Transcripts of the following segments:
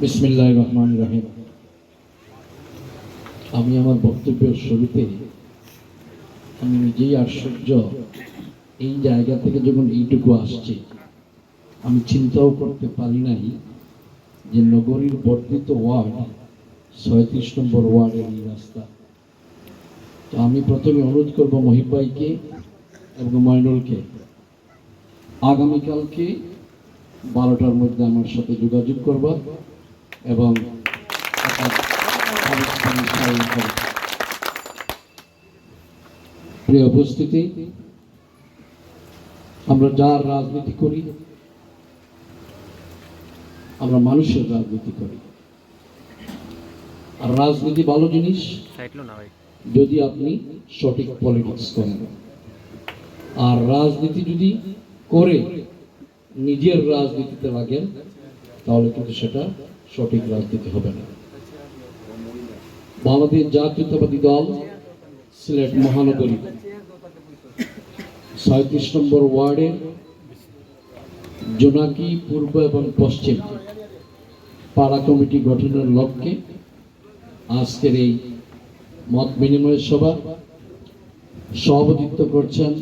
বিসমিল্লাহ রহমান রহিম। আমি আমার বক্তব্যের শুরুতে আমি নিজেই আশ্চর্য এই জায়গা থেকে যখন এইটুকু আসছে, আমি চিন্তাও করতে পারি নাই যে নগরীর বর্ধিত ওয়ার্ড, ছয়ত্রিশ নম্বর ওয়ার্ডের এই রাস্তা। তো আমি প্রথমে অনুরোধ করব মহিব ভাইকে এবং ময়নুলকে আগামীকালকে বারোটার মধ্যে আমার সাথে যোগাযোগ করবা এবং প্রিয় উপস্থিতি, আমরা যার রাজনীতি করি, আমরা মানুষের রাজনীতি করি। আর রাজনীতি ভালো জিনিস যদি আপনি সঠিক পলিটিক্স করেন। আর রাজনীতি যদি করে নিজের রাজনীতিতে লাগেন, তাহলে কিন্তু সেটা সঠিক রাজনীতি হবে না। বাংলাদেশ জাতীয়তাবাদী দল, সিলেট মহানগরী। সাঁত্রিশ নম্বর ওয়ার্ডে জোনাকি, পূর্ব এবং পশ্চিম পাড়া কমিটি গঠনের লক্ষ্যে আজকের এই মত বিনিময় সভা সভাপতিত্ব করছেন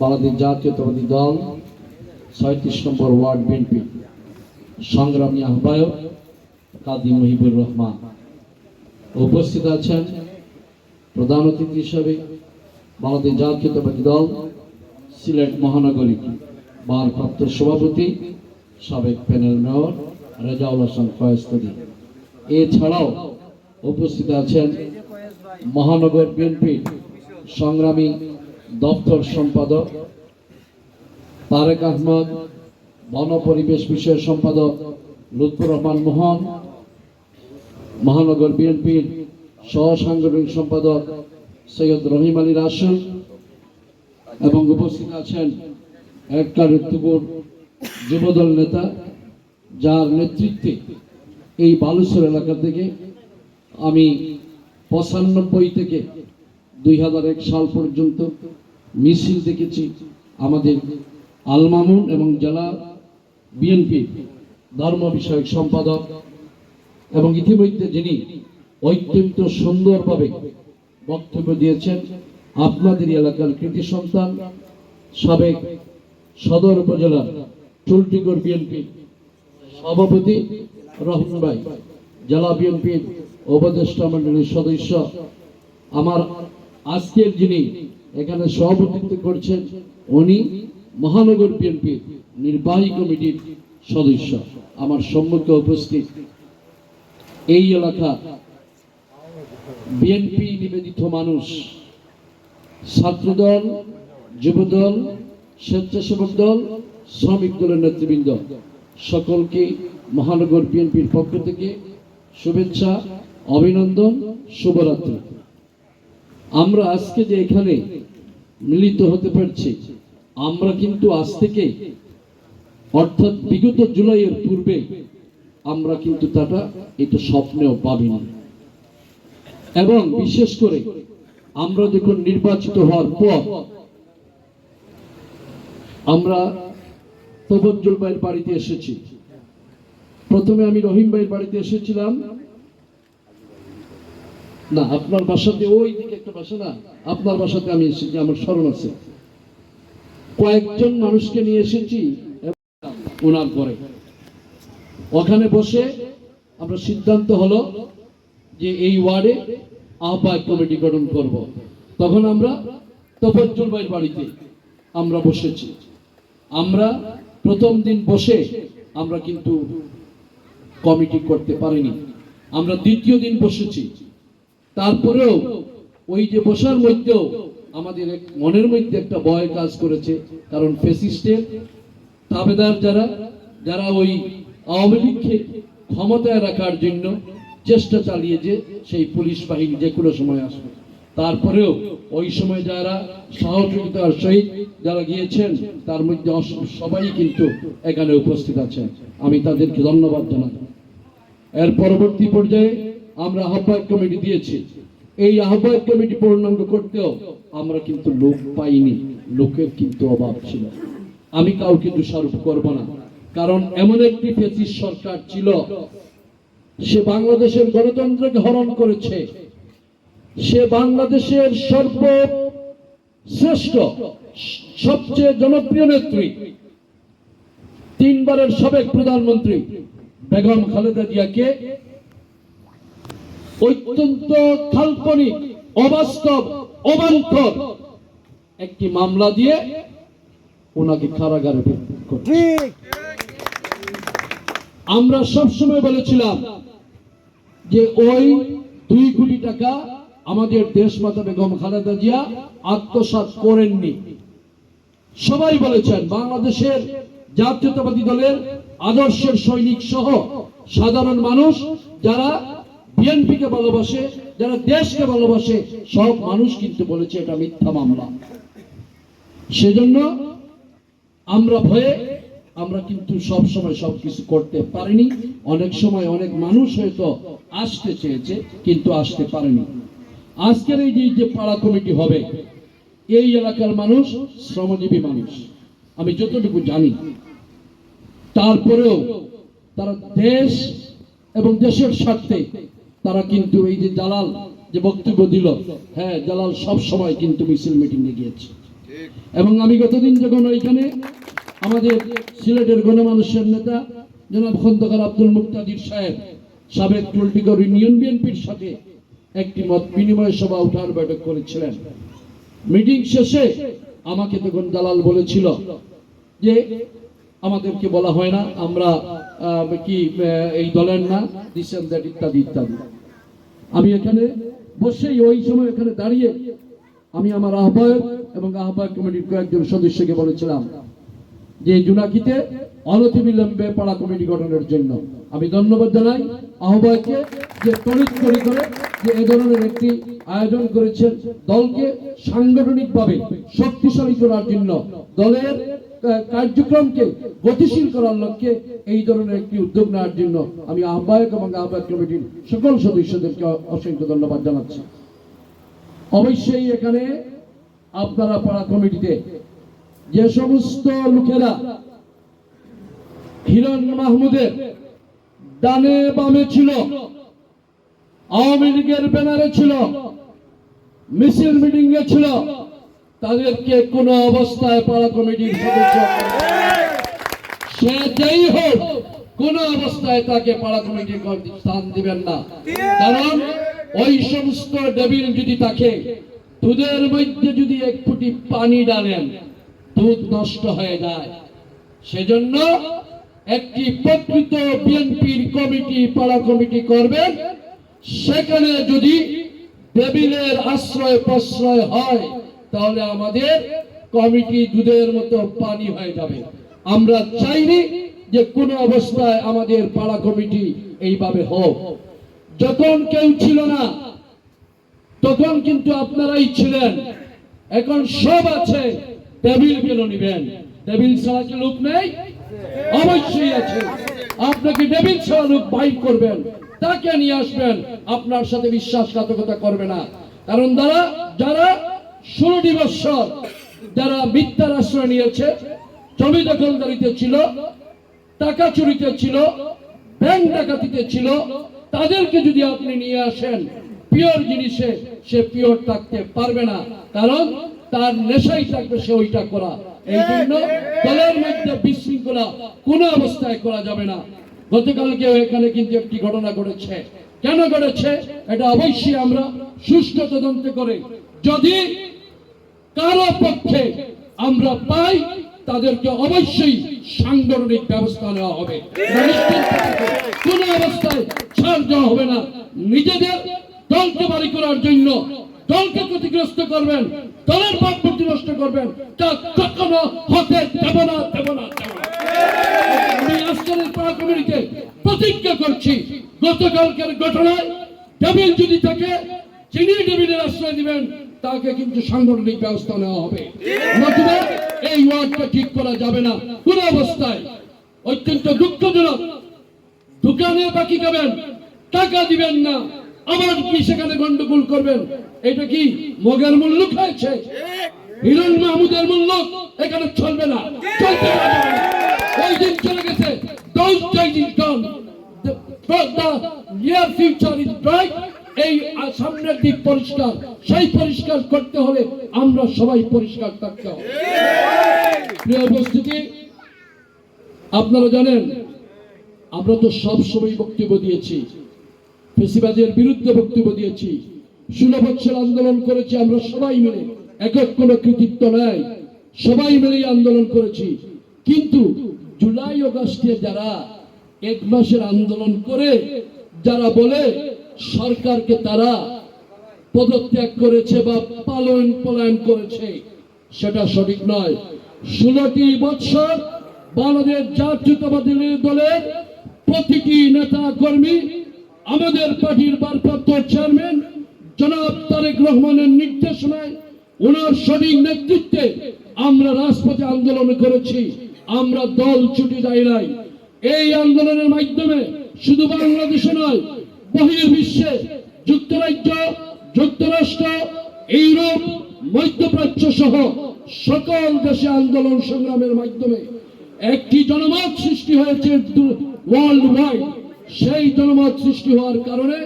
বাংলাদেশ জাতীয়তাবাদী দল ছয়ত্রিশ নম্বর ওয়ার্ড বিএনপি সংগ্রামী আহ্বায়ক কাদি মহিবুর রহমান। উপস্থিত আছেন প্রধান অতিথি হিসাবে বাংলাদেশ জাতীয়তাবাদী দল, সিলেট মহানগরী ভারপ্রাপ্ত সভাপতি, সাবেক প্যানেল মেয়র রেজাউল হাসান ফয়েস্তদি এছাড়াও উপস্থিত আছেন মহানগর বিএনপির সংগ্রামী দপ্তর সম্পাদক তারেক আহমদ বন পরিবেশ বিষয়ের সম্পাদক লুৎফুর রহমান মোহন, মহানগর বিএনপির সহ সাংগঠনিক সম্পাদক সৈয়দ রহিম আলী রাসুল এবং উপস্থিত আছেন একটার উত্তপুর যুবদল নেতা, যার নেতৃত্বে এই বালুচর এলাকা থেকে আমি পঁচানব্বই থেকে দুই হাজার এক সাল পর্যন্ত মিছিল দেখেছি আমাদের আলমামুন এবং জেলা বিএনপি ধর্ম বিষয়ক সম্পাদক এবং ইতিমধ্যে যিনি অত্যন্ত সুন্দরভাবে বক্তব্য দিয়েছেন, আপনাদের এলাকার কৃতি সন্তান, সাবেক সদর উপজেলার চুলটিগড় বিএনপি সভাপতি রহমান ভাই, জেলা বিএনপির উপদেষ্টা মন্ডলীর সদস্য, আমার আজকের যিনি এখানে সভাপতিত্ব করছেন, উনি মহানগর বিএনপির নির্বাহী কমিটির সদস্য। আমার সম্মুখে উপস্থিত এই এলাকা বিএনপি নিবেদিত মানুষ, ছাত্রদল, যুবদল, স্বেচ্ছাসেবক দল, শ্রমিক দলের নেতৃবৃন্দ। সকলকে মহানগর বিএনপির পক্ষ থেকে শুভেচ্ছা, অভিনন্দন, শুভরাত্রি। আমরা আজকে যে এখানে মিলিত হতে পারছি আমরা কিন্তু আজ থেকে অর্থাৎ বিগত জুলাইয়ের পূর্বে, আমরা কিন্তু তাটা, এটা স্বপ্নেও ভাবিনি এবং বিশেষ করে, আমরা যখন নির্বাচিত হওয়ার পর, আমরা তবজ্জল ভাইয়ের বাড়িতে এসেছি। প্রথমে আমি রহিম ভাইয়ের বাড়িতে এসেছিলাম। না, আপনার বাসাতে ওই দিকে একটা বাসা না, আপনার বাসাতে আমি এসেছি, আমার স্মরণ আছে। কয়েকজন মানুষকে নিয়ে এসেছি ওনার পরে। ওখানে বসে আমরা সিদ্ধান্ত হলো যে এই ওয়ার্ডে আহ্বায়ক কমিটি গঠন করব। তখন আমরা তফজ্জুল ভাইয়ের বাড়িতে আমরা বসেছি। আমরা প্রথম দিন বসে আমরা কিন্তু কমিটি করতে পারিনি। আমরা দ্বিতীয় দিন বসেছি। তারপরেও ওই যে বসার মধ্যেও আমাদের এক মনের মধ্যে একটা ভয় কাজ করেছে। কারণ ফেসিস্টের তাবেদার যারা যারা ওই আওয়ামী লীগকে ক্ষমতায় রাখার জন্য চেষ্টা চালিয়ে যে সেই পুলিশ বাহিনী যে কোনো সময় আসবে। তারপরেও ওই সময় যারা সহযোগিতার সহিত যারা গিয়েছেন, তার মধ্যে সবাই কিন্তু এখানে উপস্থিত আছেন। আমি তাদেরকে ধন্যবাদ জানাই। এর পরবর্তী পর্যায়ে আমরা আহ্বায়ক কমিটি দিয়েছি। এই আহ্বায়ক কমিটি পূর্ণাঙ্গ করতেও আমরা কিন্তু লোক পাইনি, লোকের কিন্তু অভাব ছিল। আমি কাউকে দোষারোপ করব না। কারণ এমন একটি ফেসিস সরকার ছিল, সে বাংলাদেশের গণতন্ত্রকে হরণ করেছে। সে বাংলাদেশের সর্ব শ্রেষ্ঠ সবচেয়ে জনপ্রিয় নেত্রী, তিনবারের সাবেক প্রধানমন্ত্রী বেগম খালেদা জিয়াকে অত্যন্ত কাল্পনিক, অবাস্তব অবান্তর একটি মামলা দিয়ে ওনাকে কারাগারে। আমরা সবসময় বলেছিলাম যে ওই দুই কোটি টাকা আমাদের দেশ মাতা বেগম খালেদা জিয়া আত্মসাৎ করেননি সবাই বলেছেন বাংলাদেশের জাতীয়তাবাদী দলের আদর্শের সৈনিক সহ সাধারণ মানুষ যারা বিএনপিকে ভালোবাসে, যারা দেশকে ভালোবাসে, সব মানুষ কিন্তু বলেছে এটা মিথ্যা মামলা। সেজন্য আমরা ভয়ে আমরা কিন্তু সব সময় সবকিছু করতে পারিনি। অনেক সময় অনেক মানুষ হয়তো আসতে চেয়েছে, কিন্তু আসতে পারেনি। আজকের এই যে পাড়া কমিটি হবে, এই এলাকার মানুষ শ্রমজীবী মানুষ। আমি যতটুকু জানি। তারপরেও তারা দেশ এবং দেশের স্বার্থে তারা কিন্তু এই যে জালাল যে বক্তব্য দিল হ্যাঁ জালাল সব সময় কিন্তু মিছিল মিটিংয়ে গিয়েছে। এবং আমি গতদিন যখন ওইখানে আমাদের সিলেটের গণমানুষের নেতা জনাব খন্দকার আব্দুল মুক্তাদির সাহেব, সাবেক টুলটিগড় ইউনিয়ন বিএনপির সাথে একটি মত বিনিময় সভা উঠার বৈঠক করেছিলেন। মিটিং শেষে আমাকে তখন দালাল বলেছিল যে আমাদেরকে বলা হয় না, আমরা কি এই দলের না দিস ইত্যাদি ইত্যাদি। আমি এখানে বসেই ওই সময় এখানে দাঁড়িয়ে আমি আমার আহ্বায়ক এবং আহ্বায়ক কমিটির কয়েকজন সদস্যকে বলেছিলাম যে জুনাকিতে অনতি বিলম্বে পাড়া কমিটি গঠনের জন্য। আমি ধন্যবাদ জানাই আহ্বায়ককে যে তড়িৎ করে যে এ ধরনের একটি আয়োজন করেছেন দলকে সাংগঠনিকভাবে শক্তিশালী করার জন্য, দলের কার্যক্রমকে গতিশীল করার লক্ষ্যে এই ধরনের একটি উদ্যোগ নেওয়ার জন্য আমি আহ্বায়ক এবং আহ্বায়ক কমিটির সকল সদস্যদেরকে অসংখ্য ধন্যবাদ জানাচ্ছি। অবশ্যই এখানে আপনারা পাড়া কমিটিতে যে সমস্ত লোকেরা হিরণ মাহমুদের ডানে বামে ছিল আওয়ামী লীগের ব্যানারে ছিল, মিছিল মিটিং এ ছিল, তাদেরকে কোন অবস্থায় পাড়া কমিটির সদস্য সে যেই হোক, কোন অবস্থায় তাকে পাড়া কমিটির স্থান দিবেন না। কারণ ওই সমস্ত ডেবিল যদি তাকে দুধের মধ্যে যদি এক ফুটি পানি ডালেন, দুধ নষ্ট হয়ে যায়। সেজন্য একটি প্রকৃত বিএনপির কমিটি, পাড়া কমিটি করবেন সেখানে যদি টেবিলের আশ্রয় প্রশ্রয় হয়, তাহলে আমাদের কমিটি দুধের মতো পানি হয়ে যাবে। আমরা চাইনি যে কোন অবস্থায় আমাদের পাড়া কমিটি এইভাবে হোক। যখন কেউ ছিল না, তখন কিন্তু আপনারাই ছিলেন। এখন সব আছে, টেবিল কেন নিবেন? টেবিল ছাড়া কি লোক নেই? অবশ্যই আছে। আপনাকে টেবিল ছাড়া লোক বাইক করবেন? তাকে নিয়ে আসবেন, আপনার সাথে বিশ্বাসঘাতকতা করবে না। কারণ যারা যারা ষোলোটি বৎসর যারা মিথ্যার আশ্রয় নিয়েছে, জমি দখলদারিতে ছিল, টাকা চুরিতে ছিল, ব্যাংক ডাকাতিতে ছিল, তাদেরকে যদি আপনি নিয়ে আসেন, পিওর জিনিসে সে পিওর থাকতে পারবে না। কারণ তার নেশাই থাকবে সে ওইটা করা। এই জন্য দলের মধ্যে বিশৃঙ্খলা কোনো অবস্থায় করা যাবে না। গতকালকে এখানে কিন্তু একটি ঘটনা ঘটেছে। কেন ঘটেছে? এটা অবশ্যই আমরা সুষ্ঠু তদন্ত করে যদি কারও পক্ষে আমরা পাই, তাদেরকে অবশ্যই সাংগঠনিক ব্যবস্থা নেওয়া হবে। কোন অবস্থায় ছাড় দেওয়া হবে না। নিজেদের দলকে বাড়ি করার জন্য দলকে ক্ষতিগ্রস্ত করবেন, দলের ভাবমূর্তি নষ্ট করবেন, তা কখনো হতে দেব না দেব না, দেব। আমি আজকের পাড়া কমিটিতে প্রতিজ্ঞা করছি, গতকালকের ঘটনায় টেবিল যদি থাকে টেবিলের আশ্রয় দিবেন তাকে কিন্তু সাংগঠনিক ব্যবস্থা নেওয়া হবে। নতুবা এই ওয়ার্ডটা ঠিক করা যাবে না। কোন অবস্থায় অত্যন্ত দুঃখজনক, দোকানে বাকি খাবেন, টাকা দিবেন না, আবার কি সেখানে গন্ডগোল করবেন? এটা কি মগের মূল্য খাইছে হিরণ মাহমুদের মূল্য এখানে চলবে না। চলতে না দিন চলে গেছে এই আপনারা জানেন, আমরা তো সব সময় বক্তব্য দিয়েছি। ফেসিবাদের বিরুদ্ধে বক্তব্য দিয়েছি। ষোলো বছর আন্দোলন করেছি, আমরা সবাই মিলে। একক কোনো কৃতিত্ব নাই। সবাই মিলে আন্দোলন করেছি। কিন্তু জুলাই অগাস্টে যারা এক মাসের আন্দোলন করে, যারা বলে সরকারকে তারা পদত্যাগ করেছে বা পালন পলায়ন করেছে, সেটা সঠিক নয়। ষোলোটি বৎসর বাংলাদেশ জাতীয়তাবাদী দলের প্রতিটি নেতা কর্মী আমাদের পার্টির ভারপ্রাপ্ত চেয়ারম্যান জনাব তারেক রহমানের নির্দেশনায় ওনার সঠিক নেতৃত্বে আমরা রাজপথে আন্দোলন করেছি। আমরা দল ছুটি যাই নাই। এই আন্দোলনের মাধ্যমে শুধু বাংলাদেশে নয় বহির্বিশ্বে যুক্তরাজ্য, যুক্তরাষ্ট্র, ইউরোপ, মধ্যপ্রাচ্য সহ সকল দেশে আন্দোলন সংগ্রামের মাধ্যমে একটি জনমত সৃষ্টি হয়েছে ওয়ার্ল্ড ওয়াইড সেই জনমত সৃষ্টি হওয়ার কারণে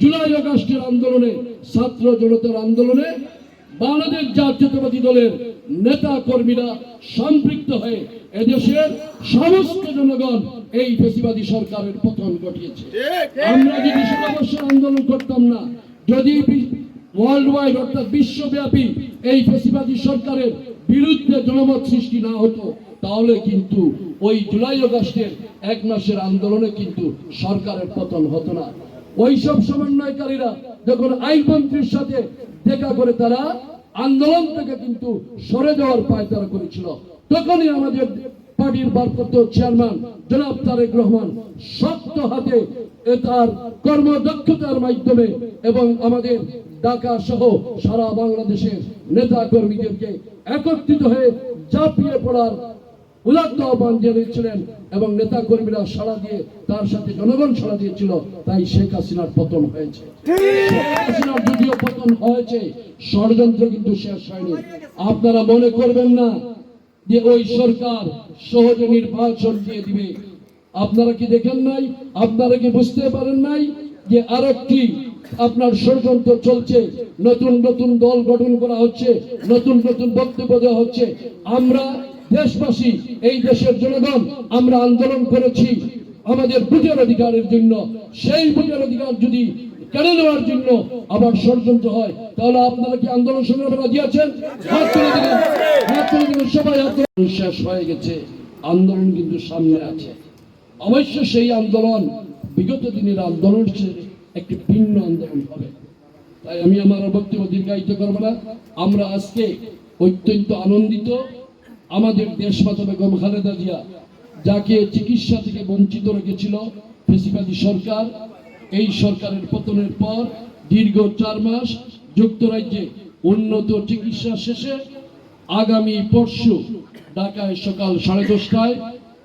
জুলাই আগস্টের আন্দোলনে, ছাত্র জনতার আন্দোলনে বাংলাদেশ জাতীয়তাবাদী দলের নেতা কর্মীরা সম্পৃক্ত হয়ে এদেশের সমস্ত জনগণ এই ফেসিবাদী সরকারের পতন ঘটিয়েছে। আমরা যদি ষোলো আন্দোলন করতাম না যদি ওয়ার্ল্ড ওয়াইড অর্থাৎ বিশ্বব্যাপী এই ফেসিবাদী সরকারের বিরুদ্ধে জনমত সৃষ্টি না হতো তাহলে কিন্তু ওই জুলাই আগস্টের এক মাসের আন্দোলনে কিন্তু সরকারের পতন হতো না। ওই সব সমন্বয়কারীরা যখন আইনমন্ত্রীর সাথে দেখা করে তারা আন্দোলন থেকে কিন্তু সরে যাওয়ার পায়তারা করেছিল। তখনই আমাদের পার্টির ভারপ্রাপ্ত চেয়ারম্যান জনাব তারেক রহমান শক্ত হাতে তার কর্মদক্ষতার মাধ্যমে এবং আমাদের ঢাকা সহ সারা বাংলাদেশের নেতা কর্মীদেরকে একত্রিত হয়ে ঝাঁপিয়ে পড়ার আহ্বান এবং নেতা কর্মীরা সাড়া দিয়ে তার সাথে জনগণ সাড়া দিয়েছিল, তাই শেখ হাসিনার পতন হয়েছে। যদিও পতন হয়েছে, ষড়যন্ত্র কিন্তু শেষ হয়নি। আপনারা মনে করবেন না যে ওই সরকার সহজে নির্বাচন দিয়ে দিবে। আপনারা কি দেখেন নাই? আপনারা কি বুঝতে পারেন নাই যে আরেকটি আপনার ষড়যন্ত্র চলছে, নতুন নতুন দল গঠন করা হচ্ছে, নতুন নতুন বক্তব্য দেওয়া হচ্ছে। আমরা দেশবাসী, এই দেশের জনগণ, আমরা আন্দোলন করেছি। আমাদের বুঝের অধিকারের জন্য, সেই বুঝের অধিকার যদি কেড়ে নেওয়ার জন্য আবার ষড়যন্ত্র হয়, তাহলে আপনারা কি আন্দোলন সংগ্রামে রাজি আছেন? হাত শেষ হয়ে গেছে, আন্দোলন কিন্তু সামনে আছে। অবশ্য সেই আন্দোলন বিগত দিনের আন্দোলন একটি ভিন্ন আন্দোলন হবে। তাই আমি আমার বক্তব্য দীর্ঘায়িত করব না। আমরা আজকে অত্যন্ত আনন্দিত আমাদের দেশমাতা বেগম খালেদা জিয়া, যাকে চিকিৎসা থেকে বঞ্চিত রেখেছিল ফেসিবাদী সরকার, এই সরকারের পতনের পর দীর্ঘ চার মাস যুক্তরাজ্যে উন্নত চিকিৎসা শেষে আগামী পরশু ঢাকায় সকাল সাড়ে দশটায়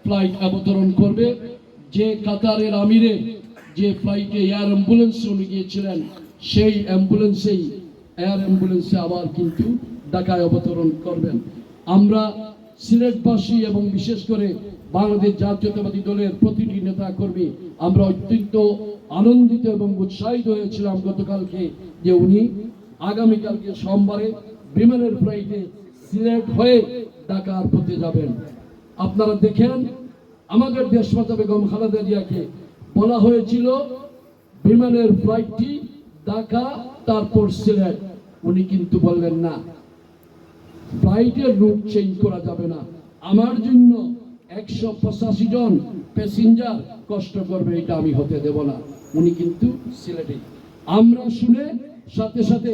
ফ্লাইট অবতরণ করবে। যে কাতারের আমিরের যে ফ্লাইটে এয়ার অ্যাম্বুলেন্সে উনি গিয়েছিলেন, সেই অ্যাম্বুলেন্সেই, এয়ার অ্যাম্বুলেন্সে আবার কিন্তু ঢাকায় অবতরণ করবেন। আমরা সিলেটবাসী এবং বিশেষ করে বাংলাদেশ জাতীয়তাবাদী দলের প্রতিটি নেতা কর্মী আমরা অত্যন্ত আনন্দিত এবং উৎসাহিত হয়েছিলাম গতকালকে যে উনি আগামীকালকে সোমবারে বিমানের ফ্লাইটে সিলেট হয়ে ঢাকার পথে যাবেন। আপনারা দেখেন, আমাদের দেশমাতা বেগম খালেদা জিয়াকে বলা হয়েছিল, বিমানের ফ্লাইটটি ঢাকা, তারপর সিলেট। উনি কিন্তু বললেন না। ফ্লাইটের রুট চেঞ্জ করা যাবে না। আমার জন্য একশো পঁচাশি জন প্যাসেঞ্জার কষ্ট করবে, এটা আমি হতে দেব না। উনি কিন্তু সিলেটে। আমরা শুনে সাথে সাথে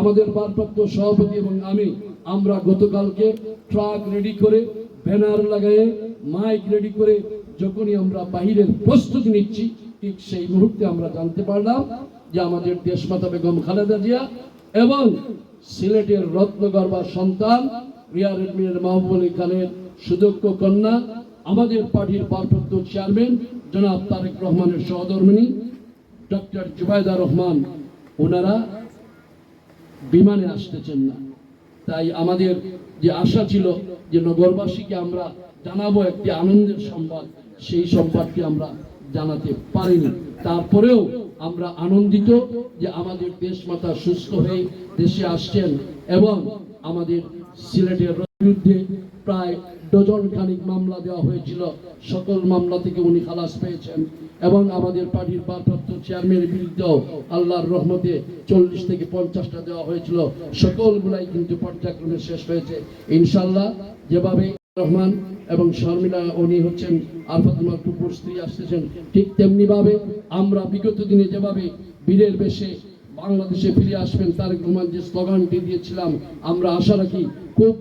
আমাদের ভারপ্রাপ্ত সভাপতি এবং আমি, আমরা গতকালকে ট্রাক রেডি করে, ব্যানার লাগায়ে, মাইক রেডি করে যখনই আমরা বাহিরের প্রস্তুতি নিচ্ছি, ঠিক সেই মুহূর্তে আমরা জানতে পারলাম যে আমাদের দেশমাতা বেগম খালেদা জিয়া এবং সিলেটের রত্নগর্বা সন্তান রিয়া রেডমিনের মাহবুব আলী খানের সুদক্ষ কন্যা, আমাদের পার্টির ভারপ্রাপ্ত চেয়ারম্যান জনাব তারেক রহমানের সহধর্মিনী, ডক্টর জুবাইদা রহমান, ওনারা বিমানে আসতেছেন না। তাই আমাদের যে আশা ছিল যে নগরবাসীকে আমরা জানাব একটি আনন্দের সংবাদ, সেই সংবাদটি আমরা জানাতে পারিনি। তারপরেও আমরা আনন্দিত যে আমাদের দেশ দেশমাতা সুস্থ হয়ে দেশে আসছেন এবং আমাদের সিলেটের বিরুদ্ধে প্রায় ডজন খানিক মামলা দেওয়া হয়েছিল। সকল মামলা থেকে উনি খালাস পেয়েছেন এবং আমাদের পার্টির ভারপ্রাপ্ত চেয়ারম্যানের বিরুদ্ধেও আল্লাহর রহমতে চল্লিশ থেকে পঞ্চাশটা দেওয়া হয়েছিল। সকলগুলাই কিন্তু পর্যায়ক্রমে শেষ হয়েছে। ইনশাল্লাহ যেভাবে রহমান এবং শর্মিলা, উনি হচ্ছেন আলফাতুল্লাহ টুপুর স্ত্রী আসতেছেন ঠিক তেমনি ভাবে আমরা বিগত দিনে যেভাবে বীরের বেশে বাংলাদেশে ফিরে আসবেন তারেক রহমান যে স্লোগানটি দিয়েছিলাম, আমরা আশা রাখি খুব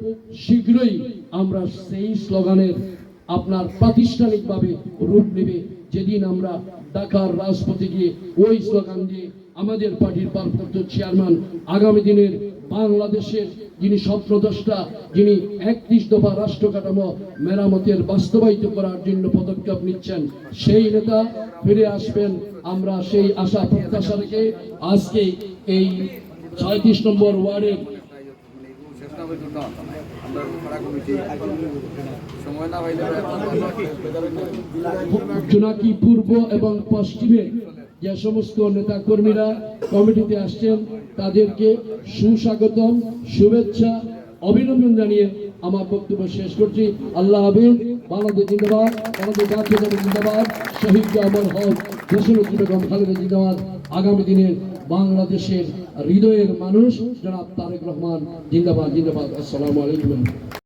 শীঘ্রই আমরা সেই স্লোগানের আপনার প্রাতিষ্ঠানিকভাবে রূপ নেবে। যেদিন আমরা ঢাকার রাজপথে গিয়ে ওই স্লোগান দিয়ে আমাদের পার্টির ভারপ্রাপ্ত চেয়ারম্যান আগামী দিনের বাংলাদেশের যিনি স্বপ্নদ্রষ্টা যিনি একত্রিশ দফা রাষ্ট্র কাঠামো মেরামতের বাস্তবায়িত করার জন্য পদক্ষেপ নিচ্ছেন সেই নেতা ফিরে আসবেন। আমরা সেই আশা প্রত্যাশা রেখে আজকে এই ছয়ত্রিশ নম্বর ওয়ার্ডের জোনাকি পূর্ব এবং পশ্চিমে যে সমস্ত নেতা কর্মীরা কমিটিতে আসছেন, তাদেরকে সুস্বাগতম, শুভেচ্ছা, অভিনন্দন জানিয়ে আমার বক্তব্য শেষ করছি। আল্লাহ হাবিব বাংলাদেশ জিন্দাবাদ, বাংলাদেশ জাতীয় জিন্দাবাদ শহীদ জামল হক দেশনেত্রী বেগম খালেদা জিন্দাবাদ, আগামী দিনের বাংলাদেশের হৃদয়ের মানুষ জনাব তারেক রহমান জিন্দাবাদ জিন্দাবাদ। আসসালামু আলাইকুম।